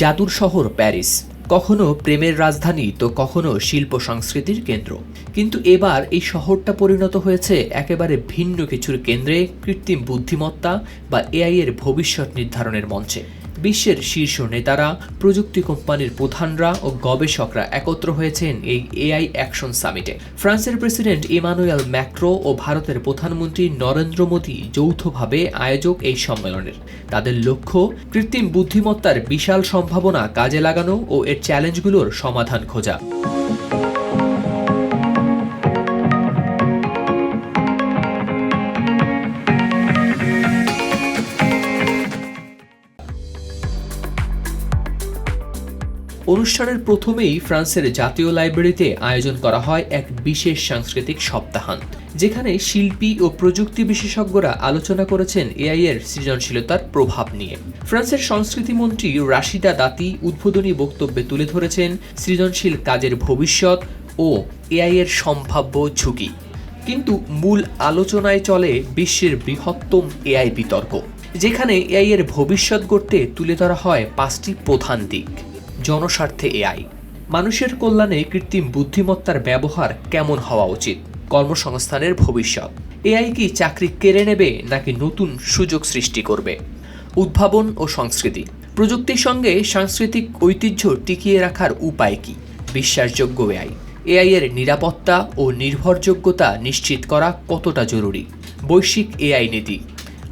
জাদুর শহর প্যারিস। কখনো প্রেমের রাজধানী তো কখনো শিল্প সংস্কৃতির কেন্দ্র। কিন্তু এবার এই শহরটা পরিণত হয়েছে একেবারে ভিন্ন কিছুর কেন্দ্রে কৃত্রিম বুদ্ধিমত্তা বা এআই এর ভবিষ্যৎ নির্ধারণের মঞ্চে। বিশ্বের শীর্ষ নেতারা, প্রযুক্তি কোম্পানির প্রধানরা ও গবেষকরা একত্র হয়েছেন এই এআই অ্যাকশন সামিটে। ফ্রান্সের প্রেসিডেন্ট ইমানুয়েল ম্যাক্রো ও ভারতের প্রধানমন্ত্রী নরেন্দ্র মোদী যৌথভাবে আয়োজক এই সম্মেলনের। তাদের লক্ষ্য, কৃত্রিম বুদ্ধিমত্তার বিশাল সম্ভাবনা কাজে লাগানো ও এর চ্যালেঞ্জগুলোর সমাধান খোঁজা। অনুষ্ঠানের প্রথমেই ফ্রান্সের জাতীয় লাইব্রেরিতে আয়োজন করা হয় এক বিশেষ সাংস্কৃতিক সপ্তাহান্ত। যেখানে শিল্পী ও প্রযুক্তি বিশেষজ্ঞরা আলোচনা করেছেন এআই এর সৃজনশীলতার প্রভাব নিয়ে। ফ্রান্সের সংস্কৃতি মন্ত্রী রাশিদা দাতি উদ্বোধনী বক্তব্যে তুলে ধরেছেন সৃজনশীল কাজের ভবিষ্যৎ ও এআই এর সম্ভাব্য ঝুঁকি। কিন্তু মূল আলোচনায় চলে বিশ্বের বৃহত্তম এআই বিতর্ক, যেখানে এআই এর ভবিষ্যৎ গড়তে তুলে ধরা হয় পাঁচটি প্রধান দিক। জনস্বার্থে এআই। মানুষের কল্যাণে কৃত্রিম বুদ্ধিমত্তার ব্যবহার কেমন হওয়া উচিত? কর্মসংস্থানের ভবিষ্যৎ। এআই কি চাকরি কেড়ে নেবে নাকি নতুন সুযোগ সৃষ্টি করবে? উদ্ভাবন ও সংস্কৃতি। প্রযুক্তির সঙ্গে সাংস্কৃতিক ঐতিহ্য টিকিয়ে রাখার উপায় কি? বিশ্বাসযোগ্য এআই। এআই এর নিরাপত্তা ও নির্ভরযোগ্যতা নিশ্চিত করা কতটা জরুরি? বৈশ্বিক এআই নীতি।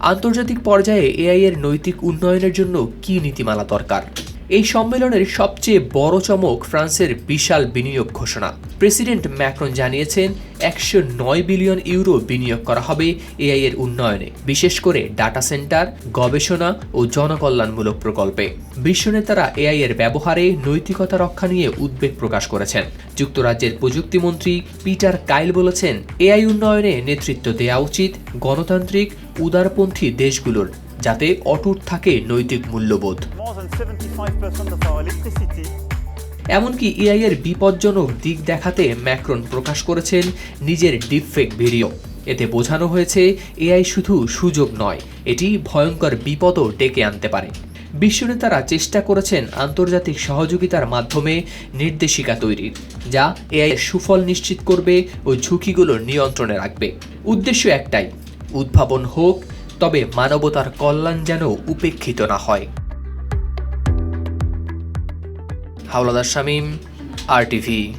আন্তর্জাতিক পর্যায়ে এআই এর নৈতিক উন্নয়নের জন্য কী নীতিমালা দরকার? এই সম্মেলনের সবচেয়ে বড় চমক ফ্রান্সের বিশাল বিনিয়োগ ঘোষণা। প্রেসিডেন্ট ম্যাক্রন জানিয়েছেন, একশো নয় বিলিয়ন ইউরো বিনিয়োগ করা হবে এআই এর উন্নয়নে, বিশেষ করে ডাটা সেন্টার, গবেষণা ও জনকল্যাণমূলক প্রকল্পে। বিশ্বনেতারা এআই এর ব্যবহারে নৈতিকতা রক্ষা নিয়ে উদ্বেগ প্রকাশ করেছেন। যুক্তরাজ্যের প্রযুক্তিমন্ত্রী পিটার কাইল বলেছেন, এআই উন্নয়নে নেতৃত্ব দেওয়া উচিত গণতান্ত্রিক, উদারপন্থী দেশগুলোর যাতে অটুট থাকে নৈতিক মূল্যবোধ। More than 75% of our electricity এমনকি এআই এর বিপজ্জনক দিক দেখাতে ম্যাক্রন প্রকাশ করেছেন নিজের ডিপফেক ভিডিও এতে বোঝানো হয়েছে এআই শুধু সুযোগ নয় এটি ভয়ঙ্কর বিপদও ডেকে আনতে পারে। বিশ্বনেতারা চেষ্টা করেছেন আন্তর্জাতিক সহযোগিতার মাধ্যমে নির্দেশিকা তৈরির যা এআই সুফল নিশ্চিত করবে ও ঝুঁকিগুলো নিয়ন্ত্রণে রাখবে। উদ্দেশ্য একটাই উদ্ভাবন হোক তবে মানবতার কল্যাণ যেন উপেক্ষিত না হয়। হাওলাদার শামীম আর টিভি